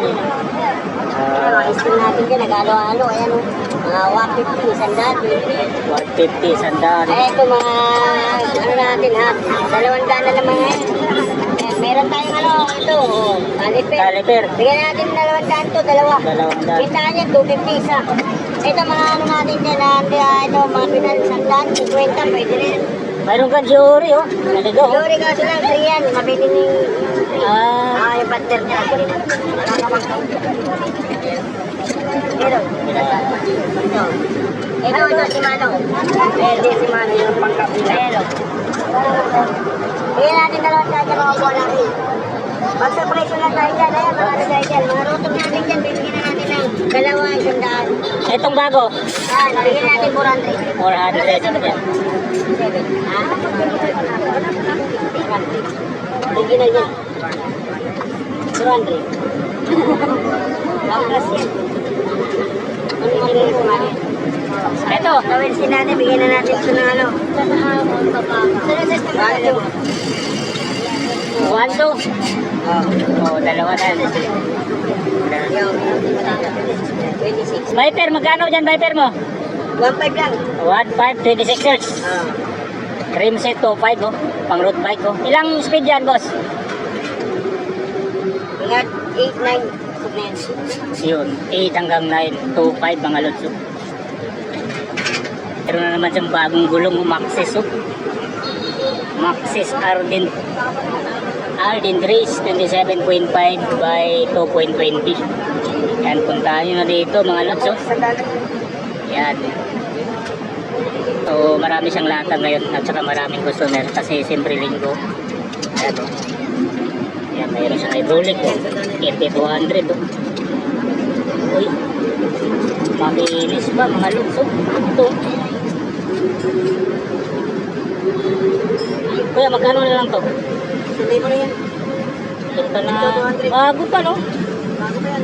Ayan, mga isko natin nag-alo-alo. Ayan, mga 150, sandaan, 20. 150, sandaan. Eh, ito mga, ano natin ha, dalawang daan na naman ngayon. Eh, meron tayong ano, ito, oh, caliper. Caliper. Bigyan natin ng dalawang daan to, dalawa. Dalawang daan. Kita niya, 250 isa. Ito mga ano natin dyan, ah, ito, mga pinal, sandaan, 50, pwede rin. Mayroon kang jewelry, oh. Naligaw. oh. Yuri kaso lang, 3 yan, mabili ni, Ah, ah, yung partner niya. Pero, ito. Ito, ito, si Mano. Pwede si Mano yung pangkapilero. Bigyan natin dalawang charger mga buwan natin. Pag sa presyo na tayo dyan, ayan, mga ano tayo dyan. Mga rotong natin dyan, bibigyan na natin ng dalawa, isang daan. itong bago. Yan, bigyan natin 400. 400. Yan. Seven. Ha? Bigyan na yan. 400. Pangkas yan. Ano magiging kung ano? Ito. Gawin si nanay, bigyan na natin ito ng ano. Bago. One, two. Oh, dalawa na. Yung 26. Viper, magkano dyan Viper mo? 1.5 lang. 1.5, 26 hertz. Ah. Cream set 2.5, oh. Pang road bike, oh. Ilang speed yan, boss? Ingat, 8, 9. Yun, 8 hanggang 9, 2.5 mga lods, oh. Pero na naman siyang bagong gulong, oh, Maxis, oh. Maxis Arden Arden Race 27.5 by 2.20 yan puntahan nyo na dito mga lods oh. yan so marami siyang lata ngayon at saka maraming customer kasi siyempre linggo yan mayroon siyang hydraulic oh. FT200 oh. uy mabilis pa mga lods oh. ito Kuya, magkano na lang to? Sabay mo na yan. Ito na, bago pa no? Bago pa yan.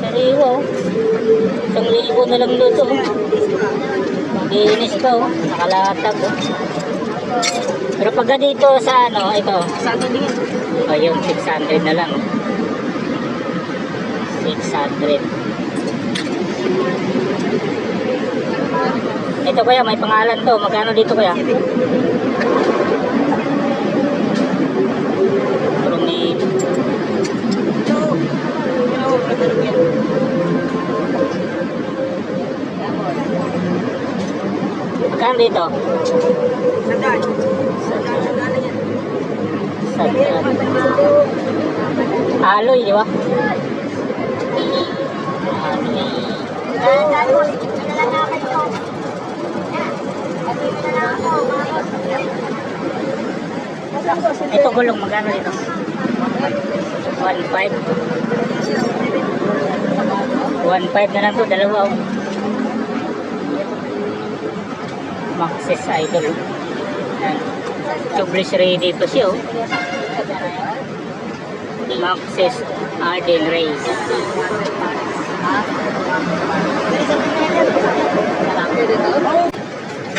Sariwa oh. Isang libo na lang dito oh. Mabinis pa oh. Nakalatag oh. Pero pagka dito sa ano, ito. Saan din yan? O yung 600 na lang. 600. Ito kuya, may pangalan to. Magkano dito kuya? Magkano dito? Sandaan. Sandaan, sandaan na yan. Sa Aloy, di ba? Ako. Ito gulong, magkano dito? 1.5. 1.5 na lang to, dalawa oh. Maxis Idol. Yan. Tubeless ready to siya oh. Maxis Arden Race.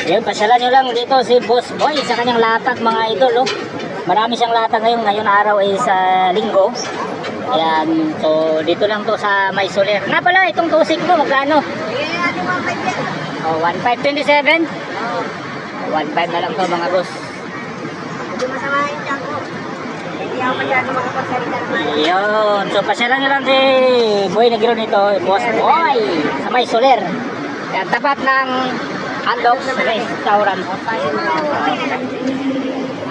Yan, pasyalan nyo lang dito si Boss Boy sa kanyang latag mga idol. Oh. Marami siyang latag ngayon. Ngayon araw ay sa linggo. Ayan, so dito lang to sa May Soler. Nga pala, itong tusik mo, magkano? Natin mga five yan. Oh, 1527? Oo. 15 na lang to mga boss. Hindi masama yung tiyan ko. Hindi ako masyado makapagsalita naman. So pasyalan nyo lang si Boy Negro nito, Boss Boy, sa May Soler. Ayan, tapat ng Unlocks Restaurant. Na.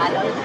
Hello.